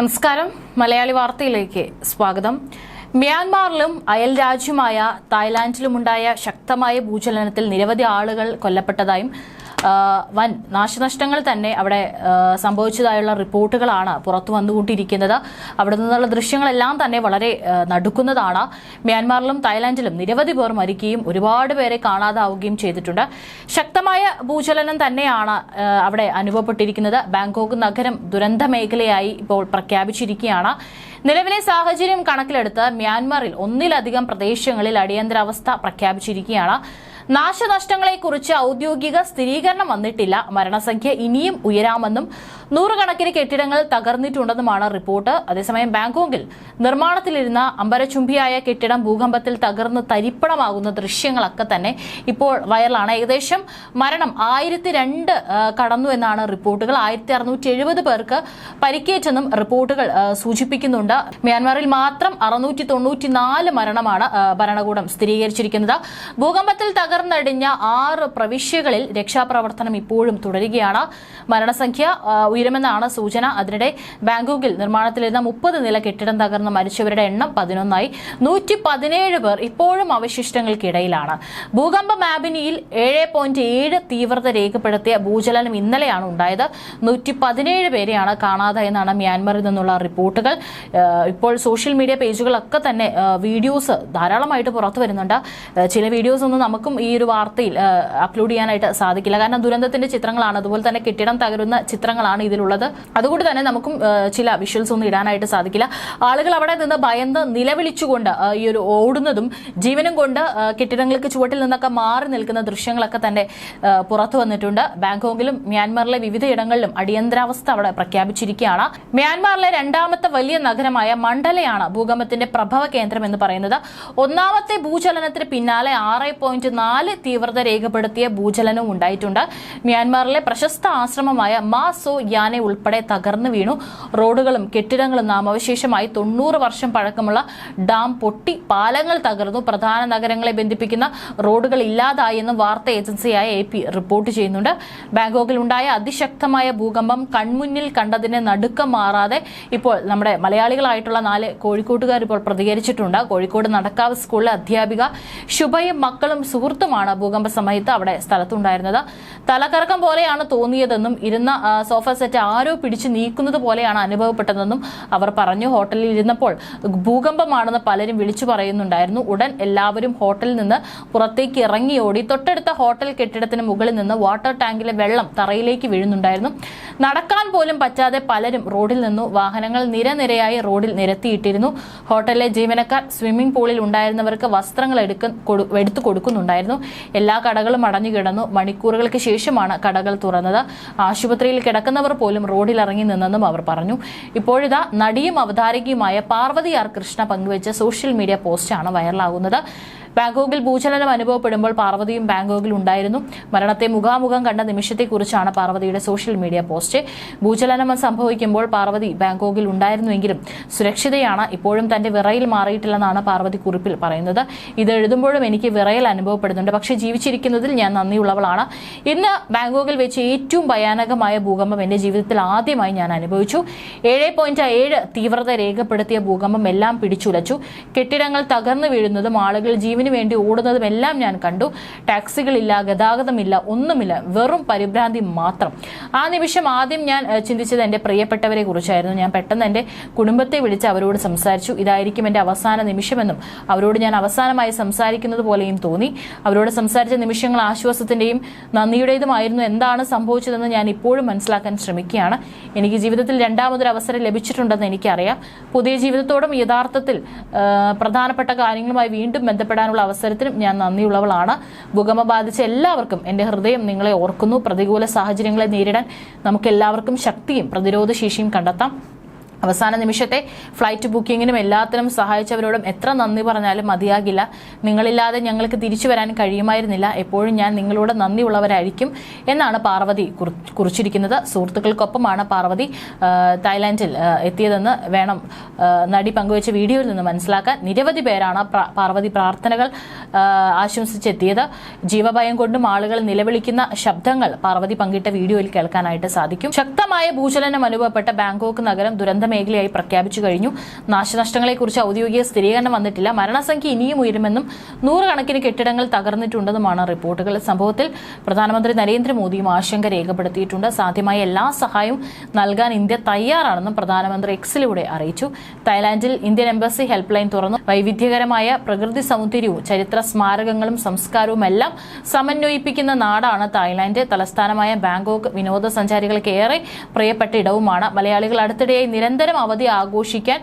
നമസ്കാരം. മലയാളി വാർത്തയിലേക്ക് സ്വാഗതം. മ്യാൻമാറിലും അയൽ രാജ്യമായ തായ്ലാന്റിലുമുണ്ടായ ശക്തമായ ഭൂചലനത്തിൽ നിരവധി ആളുകൾ കൊല്ലപ്പെട്ടതായും വൻ നാശനഷ്ടങ്ങൾ തന്നെ അവിടെ സംഭവിച്ചതായുള്ള റിപ്പോർട്ടുകളാണ് പുറത്തു വന്നുകൊണ്ടിരിക്കുന്നത്. അവിടെ നിന്നുള്ള ദൃശ്യങ്ങളെല്ലാം തന്നെ വളരെ നടുക്കുന്നതാണ്. മ്യാൻമാറിലും തായ്ലാന്റിലും നിരവധി പേർ മരിക്കുകയും ഒരുപാട് പേരെ കാണാതാവുകയും ചെയ്തിട്ടുണ്ട്. ശക്തമായ ഭൂചലനം തന്നെയാണ് അവിടെ അനുഭവപ്പെട്ടിരിക്കുന്നത്. ബാങ്കോക്ക് നഗരം ദുരന്ത മേഖലയായി ഇപ്പോൾ പ്രഖ്യാപിച്ചിരിക്കുകയാണ്. നിലവിലെ സാഹചര്യം കണക്കിലെടുത്ത് മ്യാൻമാറിൽ ഒന്നിലധികം പ്രദേശങ്ങളിൽ അടിയന്തരാവസ്ഥ പ്രഖ്യാപിച്ചിരിക്കുകയാണ്. നാശനഷ്ടങ്ങളെക്കുറിച്ച് ഔദ്യോഗിക സ്ഥിരീകരണം വന്നിട്ടില്ല. മരണസംഖ്യ ഇനിയും ഉയരാമെന്നും നൂറുകണക്കിന് കെട്ടിടങ്ങൾ തകർന്നിട്ടുണ്ടെന്നുമാണ് റിപ്പോർട്ട്. അതേസമയം ബാങ്കോക്കിൽ നിർമ്മാണത്തിലിരുന്ന അമ്പരചുംബിയായ കെട്ടിടം ഭൂകമ്പത്തിൽ തകർന്ന് തരിപ്പണമാകുന്ന ദൃശ്യങ്ങളൊക്കെ തന്നെ ഇപ്പോൾ വൈറലാണ്. ഏകദേശം മരണം ആയിരത്തി രണ്ട് കടന്നു എന്നാണ് റിപ്പോർട്ടുകൾ. ആയിരത്തി അറുന്നൂറ്റി എഴുപത് പേർക്ക് പരിക്കേറ്റെന്നും റിപ്പോർട്ടുകൾ സൂചിപ്പിക്കുന്നുണ്ട്. മ്യാൻമാറിൽ മാത്രം അറുന്നൂറ്റി തൊണ്ണൂറ്റി നാല് മരണമാണ് ഭരണകൂടം സ്ഥിരീകരിച്ചിരിക്കുന്നത്. ഭൂകമ്പത്തിൽ തകർന്നടിഞ്ഞ ആറ് പ്രവിശ്യകളിൽ രക്ഷാപ്രവർത്തനം ഇപ്പോഴും തുടരുകയാണ്. മരണസംഖ്യ ഉയരുമെന്നാണ് സൂചന. അതിനിടെ ബാങ്കോക്കിൽ നിർമ്മാണത്തിലിരുന്ന മുപ്പത് നില കെട്ടിടം തകർന്ന് മരിച്ചവരുടെ എണ്ണം പതിനൊന്നായി. നൂറ്റി പതിനേഴ് പേർ ഇപ്പോഴും അവശിഷ്ടങ്ങൾക്കിടയിലാണ്. ഭൂകമ്പ മാബിനിയിൽ ഏഴ് പോയിന്റ് ഏഴ് തീവ്രത രേഖപ്പെടുത്തിയ ഭൂചലനം ഇന്നലെയാണ് ഉണ്ടായത്. നൂറ്റി പതിനേഴ് പേരെയാണ് കാണാതായെന്നാണ് മ്യാൻമറിൽ നിന്നുള്ള റിപ്പോർട്ടുകൾ. ഇപ്പോൾ സോഷ്യൽ മീഡിയ പേജുകളൊക്കെ തന്നെ വീഡിയോസ് ധാരാളമായിട്ട് പുറത്തു വരുന്നുണ്ട്. ചില വീഡിയോസ് ഒന്നും നമുക്കും ഈ ഒരു വാർത്തയിൽ അപ്ലോഡ് ചെയ്യാനായിട്ട് സാധിക്കില്ല. കാരണം ദുരന്തത്തിന്റെ ചിത്രങ്ങളാണ്. അതുപോലെ തന്നെ കെട്ടിടം തകരുന്ന ചിത്രങ്ങളാണ് ഇതിലുള്ളത്. അതുകൊണ്ട് തന്നെ നമുക്കും ചില വിഷ്വൽസ് ഒന്നും ഇടാനായിട്ട് സാധിക്കില്ല. ആളുകൾ അവിടെ നിന്ന് ഭയന്ന് നിലവിളിച്ചുകൊണ്ട് ഈ ഒരു ഓടുന്നതും ജീവനും കൊണ്ട് കെട്ടിടങ്ങൾക്ക് ചുവട്ടിൽ നിന്നൊക്കെ മാറി നിൽക്കുന്ന ദൃശ്യങ്ങളൊക്കെ തന്നെ പുറത്തു വന്നിട്ടുണ്ട്. ബാങ്കോക്കിലും മ്യാൻമാറിലെ വിവിധ ഇടങ്ങളിലും അടിയന്തരാവസ്ഥ അവിടെ പ്രഖ്യാപിച്ചിരിക്കുകയാണ്. മ്യാൻമാറിലെ രണ്ടാമത്തെ വലിയ നഗരമായ മണ്ഡലയാണ് ഭൂകമ്പത്തിന്റെ പ്രഭവ കേന്ദ്രം എന്ന് പറയുന്നത്. ഒന്നാമത്തെ ഭൂചലനത്തിന് പിന്നാലെ ആറ് പോയിന്റ് നാല് തീവ്രത രേഖപ്പെടുത്തിയ ഭൂചലനവും ഉണ്ടായിട്ടുണ്ട്. മ്യാൻമാറിലെ പ്രശസ്ത ആശ്രമമായ മാ സോ യാനെ ഉൾപ്പെടെ തകർന്നു വീണു. റോഡുകളും കെട്ടിടങ്ങളും നാമവശേഷമായി തൊണ്ണൂറ് വർഷം പഴക്കമുള്ള ഡാം പൊട്ടി പാലങ്ങൾ തകർന്നു. പ്രധാന നഗരങ്ങളെ ബന്ധിപ്പിക്കുന്ന റോഡുകൾ ഇല്ലാതായി ഇല്ലാതായെന്നും വാർത്താ ഏജൻസിയായ എ റിപ്പോർട്ട് ചെയ്യുന്നുണ്ട്. ബാങ്കോക്കിൽ ഉണ്ടായ അതിശക്തമായ ഭൂകമ്പം കൺമുന്നിൽ കണ്ടതിന് നടുക്കം മാറാതെ ഇപ്പോൾ നമ്മുടെ മലയാളികളായിട്ടുള്ള നാല് കോഴിക്കോട്ടുകാർ ഇപ്പോൾ പ്രതികരിച്ചിട്ടുണ്ട്. കോഴിക്കോട് നടക്കാവ് സ്കൂളിലെ അധ്യാപിക ശുഭയും മക്കളും സുഹൃത്തുമാണ് ഭൂകമ്പ സമയത്ത് അവിടെ സ്ഥലത്തുണ്ടായിരുന്നത്. തലകറക്കം പോലെയാണ് തോന്നിയതെന്നും ഇരുന്ന സോഫ സെറ്റ് ആരോ പിടിച്ചു നീക്കുന്നത് പോലെയാണ് അനുഭവപ്പെട്ടതെന്നും അവർ പറഞ്ഞു. ഹോട്ടലിൽ ഇരുന്നപ്പോൾ ഭൂകമ്പമാണെന്ന് പലരും വിളിച്ചു പറയുന്നുണ്ടായിരുന്നു. ഉടൻ എല്ലാവരും ഹോട്ടലിൽ നിന്ന് പുറത്തേക്ക് ഇറങ്ങിയോടി തൊട്ടടുത്ത ഹോട്ടൽ കെട്ടിടത്തിന് മുകളിൽ നിന്ന് വാട്ടർ ടാങ്കിലെ വെള്ളം തറയിലേക്ക് വീഴുന്നുണ്ടായിരുന്നു. നടക്കാൻ പോലും പറ്റാതെ പലരും റോഡിൽ നിന്നു വാഹനങ്ങൾ നിരനിരയായി റോഡിൽ നിരത്തിയിട്ടിരുന്നു. ഹോട്ടലിലെ ജീവനക്കാർ സ്വിമ്മിംഗ് പൂളിൽ ഉണ്ടായിരുന്നവർക്ക് വസ്ത്രങ്ങൾ എടുക്ക എടുത്തു കൊടുക്കുന്നുണ്ടായിരുന്നു. എല്ലാ കടകളും അടഞ്ഞു കിടന്നു. മണിക്കൂറുകൾക്ക് ശേഷമാണ് കടകൾ തുറന്നത്. ആശുപത്രിയിൽ കിടക്കുന്നവർ പോലും റോഡിൽ ഇറങ്ങി നിന്നെന്നും അവർ പറഞ്ഞു. ഇപ്പോഴിതാ നടിയും അവതാരകയുമായ പാർവതി ആർ കൃഷ്ണ പങ്കുവച്ച സോഷ്യൽ മീഡിയ പോസ്റ്റാണ് വൈറലാകുന്നത്. ബാങ്കോക്കിൽ ഭൂചലനം അനുഭവപ്പെടുമ്പോൾ പാർവതിയും ബാങ്കോക്കിൽ ഉണ്ടായിരുന്നു. മരണത്തെ മുഖാമുഖം കണ്ട നിമിഷത്തെക്കുറിച്ചാണ് പാർവതിയുടെ സോഷ്യൽ മീഡിയ പോസ്റ്റ്. ഭൂചലനം സംഭവിക്കുമ്പോൾ പാർവതി ബാങ്കോക്കിൽ ഉണ്ടായിരുന്നുവെങ്കിലും സുരക്ഷിതയാണ്. ഇപ്പോഴും തന്റെ വിറയിൽ മാറിയിട്ടില്ലെന്നാണ് പാർവതി കുറിപ്പിൽ പറയുന്നത്. ഇത് എഴുതുമ്പോഴും എനിക്ക് വിറയൽ അനുഭവപ്പെടുന്നുണ്ട്. പക്ഷേ ജീവിച്ചിരിക്കുന്നതിൽ ഞാൻ നന്ദിയുള്ളവളാണ്. ഇന്ന് ബാങ്കോക്കിൽ വെച്ച് ഏറ്റവും ഭയാനകമായ ഭൂകമ്പം എന്റെ ജീവിതത്തിൽ ആദ്യമായി ഞാൻ അനുഭവിച്ചു. ഏഴ് പോയിന്റ് ഏഴ് തീവ്രത രേഖപ്പെടുത്തിയ ഭൂകമ്പം എല്ലാം പിടിച്ചുലച്ചു. കെട്ടിടങ്ങൾ തകർന്നു വീഴുന്നതും ആളുകൾ ജീവന് വേണ്ടി ഓടുന്നതും എല്ലാം ഞാൻ കണ്ടു. ടാക്സികളില്ല ഗതാഗതമില്ല ഒന്നുമില്ല. വെറും പരിഭ്രാന്തി മാത്രം. ആ നിമിഷം ആദ്യം ഞാൻ ചിന്തിച്ചത് എന്റെ പ്രിയപ്പെട്ടവരെ കുറിച്ചായിരുന്നു. ഞാൻ പെട്ടെന്ന് എന്റെ കുടുംബത്തെ വിളിച്ച് അവരോട് സംസാരിച്ചു. ഇതായിരിക്കും എന്റെ അവസാന നിമിഷമെന്നും അവരോട് ഞാൻ അവസാനമായി സംസാരിക്കുന്നത് പോലെയും തോന്നി. അവരോട് സംസാരിച്ച നിമിഷങ്ങൾ ആശ്വാസത്തിന്റെയും നന്ദിയുടേതുമായിരുന്നു. എന്താണ് സംഭവിച്ചതെന്ന് ഞാൻ ഇപ്പോഴും മനസ്സിലാക്കാൻ ശ്രമിക്കുകയാണ്. എനിക്ക് ജീവിതത്തിൽ രണ്ടാമതൊരു അവസരം ലഭിച്ചിട്ടുണ്ടെന്ന് എനിക്കറിയാം. പുതിയ ജീവിതത്തോടും യഥാർത്ഥത്തിൽ പ്രധാനപ്പെട്ട കാര്യങ്ങളുമായി വീണ്ടും ബന്ധപ്പെടാനുള്ള അവസരത്തിനും ഞാൻ നന്ദിയുള്ളവളാണ്. ഭൂകമ്പം ബാധിച്ച എല്ലാവർക്കും എന്റെ ഹൃദയം നിങ്ങളെ ഓർക്കുന്നു. പ്രതികൂല സാഹചര്യങ്ങളെ നേരിടാൻ നമുക്ക് എല്ലാവർക്കും ശക്തിയും പ്രതിരോധ ശേഷിയും കണ്ടെത്താം. അവസാന നിമിഷത്തെ ഫ്ലൈറ്റ് ബുക്കിങ്ങിനും എല്ലാത്തിനും സഹായിച്ചവരോടും എത്ര നന്ദി പറഞ്ഞാലും മതിയാകില്ല. നിങ്ങളില്ലാതെ ഞങ്ങൾക്ക് തിരിച്ചു വരാൻ കഴിയുമായിരുന്നില്ല. എപ്പോഴും ഞാൻ നിങ്ങളോട് നന്ദിയുള്ളവരായിരിക്കും എന്നാണ് പാർവതി കുറിച്ചിരിക്കുന്നത്. സുഹൃത്തുക്കൾക്കൊപ്പമാണ് പാർവതി തായ്ലാൻഡിൽ എത്തിയതെന്ന് വേണം നടി പങ്കുവച്ച വീഡിയോയിൽ നിന്ന് മനസ്സിലാക്കാൻ. നിരവധി പേരാണ് പാർവതി പ്രാർത്ഥനകൾ ആശംസിച്ചെത്തിയത്. ജീവഭയം കൊണ്ടും ആളുകൾ നിലവിളിക്കുന്ന ശബ്ദങ്ങൾ പാർവതി പങ്കിട്ട വീഡിയോയിൽ കേൾക്കാനായിട്ട് സാധിക്കും. ശക്തമായ ഭൂചലനം അനുഭവപ്പെട്ട ബാങ്കോക്ക് നഗരം ദുരന്ത മേഖലയായി പ്രഖ്യാപിച്ചു കഴിഞ്ഞു. നാശനഷ്ടങ്ങളെക്കുറിച്ച് ഔദ്യോഗിക സ്ഥിരീകരണം വന്നിട്ടില്ല. മരണസംഖ്യ ഇനിയും ഉയരുമെന്നും നൂറുകണക്കിന് കെട്ടിടങ്ങൾ തകർന്നിട്ടുണ്ടെന്നുമാണ് റിപ്പോർട്ടുകൾ. സംഭവത്തിൽ പ്രധാനമന്ത്രി നരേന്ദ്രമോദിയും ആശങ്ക രേഖപ്പെടുത്തിയിട്ടുണ്ട്. സാധ്യമായ എല്ലാ സഹായവും നൽകാൻ ഇന്ത്യ തയ്യാറാണെന്നും പ്രധാനമന്ത്രി എക്സിലൂടെ അറിയിച്ചു. തായ്ലാന്റിൽ ഇന്ത്യൻ എംബസി ഹെൽപ്പ് ലൈൻ തുറന്നു. വൈവിധ്യകരമായ പ്രകൃതി സൗന്ദര്യവും ചരിത്ര സ്മാരകങ്ങളും സംസ്കാരവും എല്ലാം സമന്വയിപ്പിക്കുന്ന നാടാണ് തായ്ലാന്റ്. തലസ്ഥാനമായ ബാങ്കോക്ക് വിനോദസഞ്ചാരികൾക്ക് ഏറെ പ്രിയപ്പെട്ട ഇടവുമാണ്. മലയാളികൾ അടുത്തിടെയായി നിരന്തരം അവധി ആഘോഷിക്കാൻ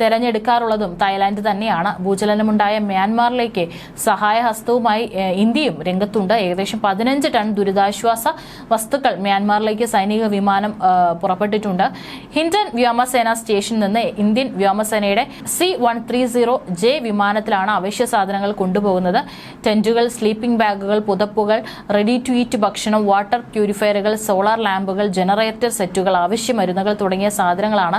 തെരഞ്ഞെടുക്കാറുള്ളതും തായ്ലാന്റ് തന്നെയാണ്. ഭൂചലനമുണ്ടായ മ്യാൻമാറിലേക്ക് സഹായഹസ്തവുമായി ഇന്ത്യയും രംഗത്തുണ്ട്. ഏകദേശം പതിനഞ്ച് ടൺ ദുരിതാശ്വാസ വസ്തുക്കൾ മ്യാൻമാറിലേക്ക് സൈനിക വിമാനം പുറപ്പെട്ടിട്ടുണ്ട്. ഹിൻഡൻ വ്യോമസേന സ്റ്റേഷനിൽ നിന്ന് ഇന്ത്യൻ വ്യോമസേനയുടെ C one three zero J വിമാനത്തിലാണ് അവശ്യ സാധനങ്ങൾ കൊണ്ടുപോകുന്നത്. ടെന്റുകൾ സ്ലീപ്പിംഗ് ബാഗുകൾ പുതപ്പുകൾ റെഡി ടു ഈറ്റ് ഭക്ഷണം വാട്ടർ പ്യൂരിഫയറുകൾ സോളാർ ലാമ്പുകൾ ജനറേറ്റർ സെറ്റുകൾ അവശ്യ മരുന്നുകൾ തുടങ്ങിയ സാധനങ്ങളാണ്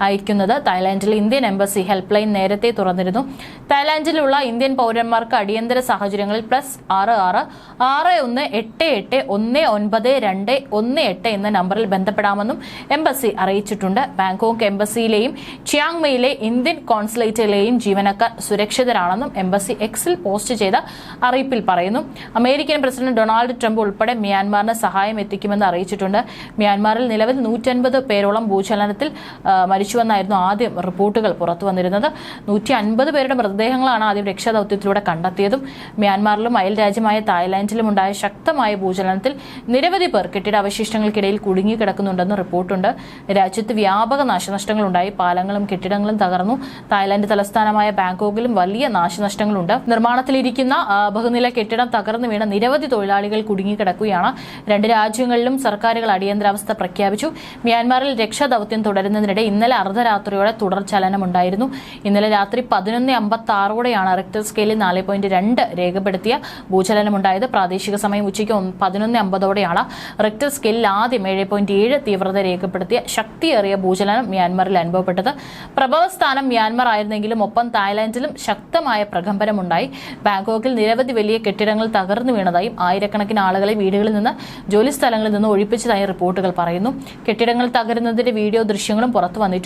അയക്കുന്നത് തായ്ലാന്റിൽ ഇന്ത്യൻ എംബസി ഹെൽപ്പ് ലൈൻ നേരത്തെ തുറന്നിരുന്നു. തായ്ലാന്റിലുള്ള ഇന്ത്യൻ പൗരന്മാർക്ക് അടിയന്തര സാഹചര്യങ്ങളിൽ പ്ലസ് ആറ് ആറ് ആറ് ഒന്ന് എട്ട് എട്ട് ഒന്ന് ഒൻപത് രണ്ട് ഒന്ന് എട്ട് എന്ന നമ്പറിൽ ബന്ധപ്പെടാമെന്നും എംബസി അറിയിച്ചിട്ടുണ്ട്. ബാങ്കോക്ക് എംബസിയിലെയും ചിയാങ്മയിലെ ഇന്ത്യൻ കോൺസുലേറ്റിലെയും ജീവനക്കാർ സുരക്ഷിതരാണെന്നും എംബസി എക്സിൽ പോസ്റ്റ് ചെയ്ത അറിയിപ്പിൽ പറയുന്നു. അമേരിക്കൻ പ്രസിഡന്റ് ഡൊണാൾഡ് ട്രംപ് ഉൾപ്പെടെ മ്യാൻമാറിന് സഹായം എത്തിക്കുമെന്ന് അറിയിച്ചിട്ടുണ്ട്. മ്യാൻമാറിൽ നിലവിൽ നൂറ്റൻപത് പേരോളം ഭൂചലനത്തിൽ ആ, മരിച്ചുവെന്നായിരുന്നു ആദ്യം റിപ്പോർട്ടുകൾ പുറത്തു വന്നിരുന്നത്. നൂറ്റി അൻപത് പേരുടെ മൃതദേഹങ്ങളാണ് ആദ്യം രക്ഷാദൌത്യത്തിലൂടെ കണ്ടെത്തിയതും. മ്യാൻമാറിലും അയൽ രാജ്യമായ തായ്ലാന്റിലും ഉണ്ടായ ശക്തമായ ഭൂചലനത്തിൽ നിരവധി പേർ കെട്ടിട അവശിഷ്ടങ്ങൾക്കിടയിൽ കുടുങ്ങിക്കിടക്കുന്നുണ്ടെന്ന് റിപ്പോർട്ടുണ്ട്. രാജ്യത്ത് വ്യാപക നാശനഷ്ടങ്ങളുണ്ടായി. പാലങ്ങളും കെട്ടിടങ്ങളും തകർന്നു. തായ്ലാന്റ് തലസ്ഥാനമായ ബാങ്കോക്കിലും വലിയ നാശനഷ്ടങ്ങളുണ്ട്. നിർമ്മാണത്തിലിരിക്കുന്ന ബഹുനില കെട്ടിടം തകർന്നു വീണ നിരവധി തൊഴിലാളികൾ കുടുങ്ങിക്കിടക്കുകയാണ് രണ്ട് രാജ്യങ്ങളിലും സർക്കാരുകൾ അടിയന്തരാവസ്ഥ പ്രഖ്യാപിച്ചു. മ്യാൻമാറിൽ രക്ഷാദൌത്യം തുടരുന്നതിനിടെ ഇന്നലെ അർദ്ധരാത്രിയോടെ തുടർ ചലനമുണ്ടായിരുന്നു. ഇന്നലെ രാത്രി പതിനൊന്ന് അമ്പത്തി ആറോടെയാണ് റിക്ടർ സ്കെയിലിൽ നാല് പോയിന്റ് രണ്ട് രേഖപ്പെടുത്തിയ ഭൂചലനമുണ്ടായത്. പ്രാദേശിക സമയം ഉച്ചയ്ക്ക് പതിനൊന്ന് അമ്പതോടെയാണ് റിക്ടർ സ്കെയിലിൽ ആദ്യം ഏഴ് പോയിന്റ് ഏഴ് തീവ്രത രേഖപ്പെടുത്തിയ ശക്തിയേറിയ ഭൂചലനം മ്യാൻമറിൽ അനുഭവപ്പെട്ടത്. പ്രഭവസ്ഥാനം മ്യാൻമർ ആയിരുന്നെങ്കിലും ഒപ്പം തായ്ലാന്റിലും ശക്തമായ പ്രകമ്പനമുണ്ടായി. ബാങ്കോക്കിൽ നിരവധി വലിയ കെട്ടിടങ്ങൾ തകർന്നു വീണതായും ആയിരക്കണക്കിന് ആളുകളെ വീടുകളിൽ നിന്ന് ജോലി സ്ഥലങ്ങളിൽ നിന്ന് ഒഴിപ്പിച്ചതായി റിപ്പോർട്ടുകൾ പറയുന്നു. കെട്ടിടങ്ങൾ തകരുന്നതിന്റെ വീഡിയോ ദൃശ്യങ്ങളും പുറത്തു വന്നിട്ടുണ്ട്.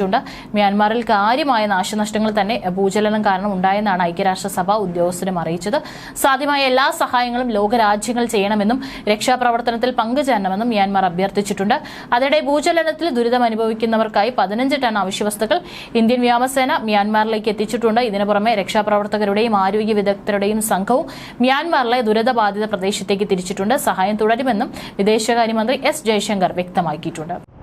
മ്യാൻമാറിൽ കാര്യമായ നാശനഷ്ടങ്ങൾ തന്നെ ഭൂചലനം കാരണം ഉണ്ടായെന്നാണ് ഐക്യരാഷ്ട്രസഭ ഉദ്യോഗസ്ഥരും അറിയിച്ചത്. സാധ്യമായ എല്ലാ സഹായങ്ങളും ലോകരാജ്യങ്ങൾ ചെയ്യണമെന്നും രക്ഷാപ്രവർത്തനത്തിൽ പങ്കുചേരണമെന്നും മ്യാൻമാർ അഭ്യർത്ഥിച്ചിട്ടുണ്ട്. അതിനിടെ ഭൂചലനത്തിൽ ദുരിതം അനുഭവിക്കുന്നവർക്കായി പതിനഞ്ച് ടൺ അവശ്യവസ്തുക്കൾ ഇന്ത്യൻ വ്യോമസേന മ്യാൻമാറിലേക്ക് എത്തിച്ചിട്ടുണ്ട്. ഇതിനു പുറമെ രക്ഷാപ്രവർത്തകരുടെയും ആരോഗ്യ വിദഗ്ധരുടെയും സംഘവും മ്യാൻമാറിലെ ദുരിതബാധിത പ്രദേശത്തേക്ക് തിരിച്ചിട്ടുണ്ട്. സഹായം തുടരുമെന്നും വിദേശകാര്യമന്ത്രി എസ് ജയശങ്കർ വ്യക്തമാക്കിയിട്ടുണ്ട്.